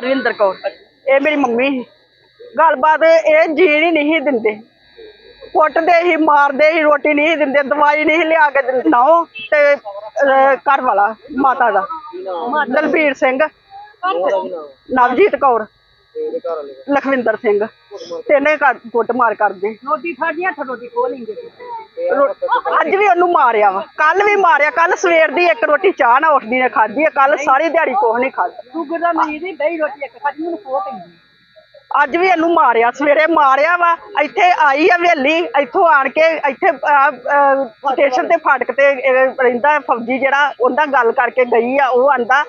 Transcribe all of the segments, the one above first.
ਰਵਿੰਦਰ ਕੌਰ। ਇਹ ਮੇਰੀ ਮੰਮੀ ਸੀ। ਗੱਲਬਾਤ ਇਹ ਜੀਣ ਹੀ ਨਹੀਂ ਦਿੰਦੇ। ਕੁੱਟਦੇ ਹੀ ਮਾਰਦੇ ਹੀ ਰੋਟੀ ਨਹੀਂ ਦਿੰਦੇ ਦਵਾਈ ਨਹੀਂ ਲਿਆ ਕੇ ਦਿੰਦੇ। ਨਾ ਉਹ ਤੇ ਘਰ ਵਾਲਾ ਮਾਤਾ ਦਾ। ਦਲਬੀਰ ਸਿੰਘ। ਨਵਜੀਤ ਕੌਰ। ਲਖਵਿੰਦਰ ਸਿੰਘ। ਤਿੰਨੇ ਘਰ ਕੁੱਟ ਮਾਰ ਕਰਦੇ। ਰੋਟੀ ਖਾਦੀਆਂ ਤਾਂ ਰੋਟੀ ਖੋ ਲੈਂਗੇ ਰੋ- ਅੱਜ ਵੀ ਉਹਨੂੰ ਮਾਰਿਆ ਵਾ। ਕੱਲ ਵੀ ਮਾਰਿਆ। ਕੱਲ ਸਵੇਰ ਦੀ ਇੱਕ ਰੋਟੀ ਚਾਹ ਨਾ ਉੱਠਦੀ ਨੇ ਖਾਧੀ ਹੈ। ਕੱਲ ਸਾਰੀ ਦਿਹਾੜੀ ਕੁਛ ਨਹੀਂ ਖਾਧਾ। ਸ਼ੂਗਰ ਦਾ ਮਰੀਜ਼ ਨਹੀਂ ਦਹੀਂ ਰੋਟੀ ਇੱਕ ਖਾਦੀ ਮੈਨੂੰ ਖੋ ਪੈਂਦੀ। ਅੱਜ ਵੀ ਇਹਨੂੰ ਮਾਰਿਆ ਸਵੇਰੇ ਮਾਰਿਆ ਵਾ ਇੱਥੇ ਆਈ ਆ ਵੇਲੀ ਇੱਥੋਂ ਆਣ ਕੇ ਇੱਥੇ ਸਟੇਸ਼ਨ ਤੇ ਫਾਟਕ ਤੇ ਰਹਿੰਦਾ ਫੌਜੀ ਜਿਹੜਾ ਉਹਦਾ ਗੱਲ ਕਰਕੇ ਗਈ ਆ ਉਹ ਆਂਦਾ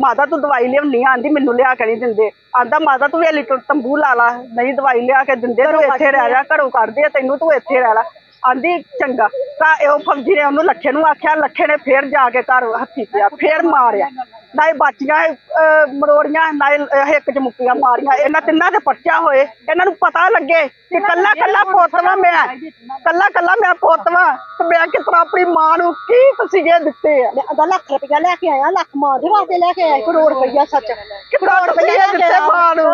ਮਾਤਾ ਤੂੰ ਦਵਾਈ ਲਿਆਉਣੀ ਆਂਦੀ ਮੈਨੂੰ ਲਿਆ ਕੇ ਨਹੀਂ ਦਿੰਦੇ। ਆਂਦਾ ਮਾਤਾ ਤੂੰ ਵੇਲੀ ਤੋਂ ਤੰਬੂ ਲਾ ਲਾ ਨਹੀਂ ਦਵਾਈ ਲਿਆ ਕੇ ਦਿੰਦੇ ਤੂੰ ਇੱਥੇ ਰਹਿ ਜਾ ਘਰੋਂ ਕੱਢਦੇ ਆ ਤੈਨੂੰ ਤੂੰ ਇੱਥੇ ਰਹਿ ਲੈ। ਆਂਦੀ ਚੰਗਾ। ਤਾਂ ਇਹ ਫੌਜੀ ਨੇ ਉਹਨੂੰ ਲੱਖੇ ਨੂੰ ਆਖਿਆ ਲੱਖੇ ਨੇ ਫੇਰ ਜਾ ਕੇ ਘਰ ਹੱਥੀ ਪਿਆ ਫੇਰ ਮਾਰਿਆ। ਨਾ ਇਹ ਬਾਚੀਆਂ ਅਹ, ਮਰੋੜੀਆਂ ਨਾ ਇਹ, ਅਹ, ਹਿੱਕ ਚ ਮੁੱਕੀਆਂ ਮਾਰੀਆਂ। ਇਹਨਾਂ ਤਿੰਨਾਂ ਦੇ ਪਰਚਾ ਹੋਏ। ਇਹਨਾਂ ਨੂੰ ਪਤਾ ਲੱਗੇ ਕਿ ਕੱਲਾ ਕੱਲਾ ਪੁੱਤ ਵਾਂ ਮੈਂ ਕੱਲਾ ਕੱਲਾ ਮੈਂ ਪੁੱਤ ਵਾਂ ਤੇ ਮੈਂ ਕਿਸ ਤਰ੍ਹਾਂ ਆਪਣੀ ਮਾਂ ਨੂੰ ਕੀ ਤਸੀਹੇ ਦਿੱਤੇ ਆ? ਅਦਾ ਲੱਖ ਰੁਪਇਆ ਲੈ ਕੇ ਆਇਆ ਲੱਖ ਮਾਂ ਦੇ ਵਾਸਤੇ ਲੈ ਕੇ ਆਇਆ ਕਰੋੜ ਰੁਪਇਆ ਸੱਚ। ਕਿੰਨਾ ਰੁਪਈਆ ਦਿੱਤੇ ਮਾਂ ਨੂੰ?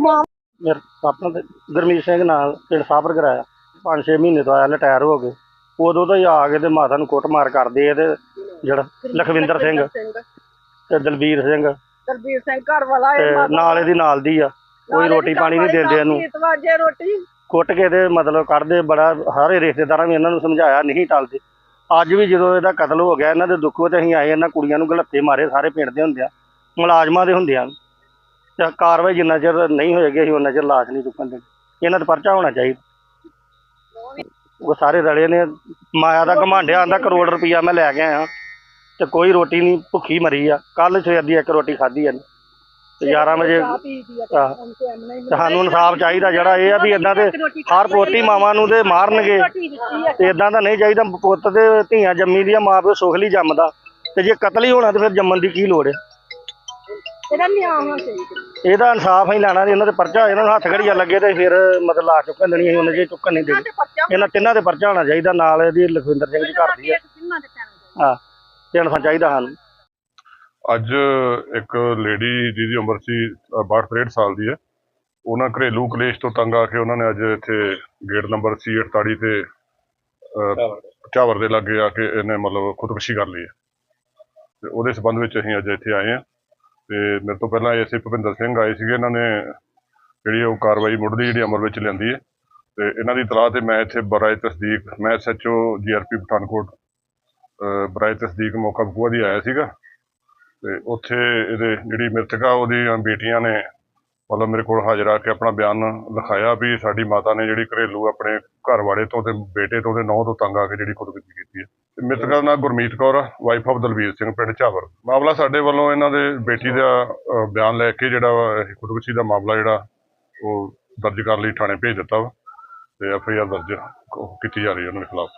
ਮਾਂ ਮੇਰਾ ਆਪਣਾ ਗੁਰਮੀਤ ਸਿੰਘ ਨਾਲ ਪਿੰਡ ਸਾਬਰ ਕਰਾਇਆ। ਪੰਜ ਛੇ ਮਹੀਨੇ ਤੋਂ ਆਇਆ ਰਿਟਾਇਰ ਹੋ ਗਏ। ਉਦੋਂ ਤੋਂ ਹੀ ਆ ਕੇ ਤੇ ਮਾਤਾ ਨੂੰ ਕੁੱਟਮਾਰ ਕਰਦੇ ਆ ਤੇ ਜਿਹੜਾ ਲਖਵਿੰਦਰ ਸਿੰਘ। ਤੇ ਦਲਬੀਰ ਸਿੰਘ। ਦਲਬੀਰ ਸਿੰਘ ਘਰ ਵਾਲਾ ਤੇ ਨਾਲ ਇਹਦੀ ਨਾਲ ਦੀ ਆ। ਕੋਈ ਰੋਟੀ ਪਾਣੀ ਨਹੀਂ ਦਿੰਦੇ ਇਹਨੂੰ। ਇਤਵਾਜੇ ਰੋਟੀ। ਕੁੱਟ ਕੇ ਤੇ ਮਤਲਬ ਕੱਢਦੇ ਬੜਾ ਸਾਰੇ ਰਿਸ਼ਤੇਦਾਰਾਂ ਵੀ ਇਹਨਾਂ ਨੂੰ ਸਮਝਾਇਆ ਨਹੀਂ ਟਲਦੇ। ਅੱਜ ਵੀ ਜਦੋਂ ਇਹਦਾ ਕਤਲ ਹੋ ਗਿਆ ਇਹਨਾਂ ਦੇ ਦੁੱਖੋਂ ਤੇ ਅਸੀਂ ਆਏ ਇਹਨਾਂ ਕੁੜੀਆਂ ਨੂੰ ਗਲੱਤੇ ਮਾਰੇ ਸਾਰੇ ਪਿੰਡ ਦੇ ਹੁੰਦੇ ਆ ਮੁਲਾਜ਼ਮਾਂ ਦੇ ਹੁੰਦੇ ਆ। ਤੇ ਕਾਰਵਾਈ ਜਿੰਨਾ ਚਿਰ ਨਹੀਂ ਹੋਏਗੀ ਅਸੀਂ ਉਹਨਾਂ ਚਿਰ ਲਾਸ਼ ਨਹੀਂ ਚੁੱਕਣ ਦੇਣੀ। ਇਹਨਾਂ ਤੇ ਪਰਚਾ ਹੋਣਾ ਚਾਹੀਦਾ। ਉਹ ਸਾਰੇ ਰਲੇ ਨੇ। ਮਾਇਆ ਦਾ ਘਮਾਂਡਿਆ ਆਂਦਾ ਕਰੋੜ ਰੁਪਈਆ ਮੈਂ ਲੈ ਕੇ ਆਇਆ। ਤੇ ਕੋਈ ਰੋਟੀ ਨਹੀਂ ਭੁੱਖੀ ਮਰੀ ਆ। ਕੱਲ ਸਵੇਰ ਦੀ ਇੱਕ ਰੋਟੀ ਖਾਧੀ ਆ ਤੇ 11 ਵਜੇ ਤੇ ਸਾਨੂੰ ਇਨਸਾਫ ਚਾਹੀਦਾ ਜਿਹੜਾ ਇਹ ਆ ਵੀ ਇਦਾਂ ਦੇ ਹਰ ਪੋਤੀ ਮਾਵਾਂ ਨੂੰ ਤੇ ਮਾਰਨਗੇ। ਤੇ ਇਦਾਂ ਦਾ ਨਹੀਂ ਚਾਹੀਦਾ ਪੁੱਤ ਤੇ ਧੀਆਂ ਜੰਮੀ ਦੀਆਂ ਮਾਂ ਪਿਓ ਸੁਖ ਲਈ ਜੰਮਦਾ। ਤੇ ਜੇ ਕਤਲ ਹੀ ਹੋਣਾ ਤੇ ਫਿਰ ਜੰਮਣ ਦੀ ਕੀ ਲੋੜ ਹੈ ਇਹਦਾ ਨਿਆਂ ਹੋਣਾ ਚਾਹੀਦਾ। ਇਹਦਾ ਇਨਸਾਫ ਹੀ ਲੈਣਾ ਜੀ ਇਹਨਾਂ ਦੇ ਪਰਚਾ ਇਹਨਾਂ ਨੂੰ ਹੱਥ ਘੜੀਆ ਲੱਗੇ ਤੇ ਫਿਰ ਮਤਲਬ ਲਾ ਚੁੱਕਣ ਦੇਣੀ ਉਹਨਾਂ ਜੇ ਚੁੱਕਣ ਨਹੀਂ ਦੇਣੀ। ਇਹਨਾਂ ਤਿੰਨਾਂ ਦੇ ਪਰਚਾ ਹੋਣਾ ਚਾਹੀਦਾ ਨਾਲ ਇਹਦੀ ਲਖਵਿੰਦਰ ਸਿੰਘ ਦੀ ਘਰ ਦੀ ਹੈ ਹਾਂ। ਇਨਸਾਫ ਚਾਹੀਦਾ ਸਾਨੂੰ ਅੱਜ ਇੱਕ ਲੇਡੀ ਜਿਹਦੀ ਉਮਰ ਸੀ 62 63 ਸਾਲ ਦੀ ਹੈ। ਉਹਨਾਂ ਘਰੇਲੂ ਕਲੇਸ਼ ਤੋਂ ਤੰਗ ਆ ਕੇ ਉਹਨਾਂ ਨੇ ਅੱਜ ਇੱਥੇ ਗੇਟ ਨੰਬਰ ਸੀ 48 ਤੇ ਚਾਵਰ ਦੇ। ਲਾਗੇ ਆ ਕੇ ਇਹਨੇ ਮਤਲਬ ਖੁਦਕੁਸ਼ੀ ਕਰ ਲਈ ਹੈ। ਤੇ ਉਹਦੇ ਸਬੰਧ ਵਿੱਚ ਅਸੀਂ ਅੱਜ ਇੱਥੇ ਆਏ ਹਾਂ। ਤੇ ਮੇਰੇ ਤੋਂ ਪਹਿਲਾਂ ਐਸਏ ਭੁਪਿੰਦਰ ਸਿੰਘ ਆਏ ਸੀਗੇ। ਇਹਨਾਂ ਨੇ ਜਿਹੜੀ ਉਹ ਕਾਰਵਾਈ ਮੁੱਢਲੀ ਜਿਹੜੀ ਅਮਲ ਵਿੱਚ ਲਿਆਂਦੀ ਹੈ। ਤੇ ਇਹਨਾਂ ਦੀ ਤਲਾਹ ਤੇ ਮੈਂ ਇੱਥੇ ਬਰਾਏ ਤਸਦੀਕ ਮੈਂ ਐਸਐਚਓ ਜੀਆਰਪੀ ਪਠਾਨਕੋਟ ਬਰਾਏ ਤਸਦੀਕ ਮੌਕਾ ਬਕੂਆ ਦੀ ਆਇਆ ਸੀਗਾ। ਤੇ ਉੱਥੇ ਇਹਦੇ ਜਿਹੜੀ ਮ੍ਰਿਤਕਾ ਉਹਦੀਆਂ ਬੇਟੀਆਂ ਨੇ ਮਤਲਬ ਮੇਰੇ ਕੋਲ ਹਾਜ਼ਰ ਆ ਕੇ ਆਪਣਾ ਬਿਆਨ ਲਿਖਾਇਆ ਵੀ ਸਾਡੀ ਮਾਤਾ ਨੇ ਜਿਹੜੀ ਘਰੇਲੂ ਆਪਣੇ ਘਰ ਵਾਲੇ ਤੋਂ ਤੇ ਬੇਟੇ ਤੋਂ ਤੇ ਨੌਂ ਤੋਂ ਤੰਗ ਆ ਕੇ ਜਿਹੜੀ ਖੁਦਕੁਸ਼ੀ ਕੀਤੀ ਹੈ। ਤੇ ਮ੍ਰਿਤਕਾ ਦਾ ਨਾਂ ਗੁਰਮੀਤ ਕੌਰ ਵਾਈਫ ਆਫ ਦਲਵੀਰ ਸਿੰਘ ਪਿੰਡ ਝਾਵਰ ਮਾਮਲਾ ਸਾਡੇ ਵੱਲੋਂ ਇਹਨਾਂ ਦੇ ਬੇਟੀ ਦਾ ਅਹ, ਬਿਆਨ ਲੈ ਕੇ ਜਿਹੜਾ ਵਾ ਖੁਦਕੁਸ਼ੀ ਦਾ ਮਾਮਲਾ ਜਿਹੜਾ ਉਹ ਦਰਜ ਕਰਨ ਲਈ ਥਾਣੇ ਭੇਜ ਦਿੱਤਾ ਵਾ। ਤੇ ਐਫ ਆਈ ਆਰ ਦਰਜ ਕੀਤੀ ਜਾ ਰਹੀ ਹੈ ਉਹਨਾਂ ਦੇ ਖਿਲਾਫ।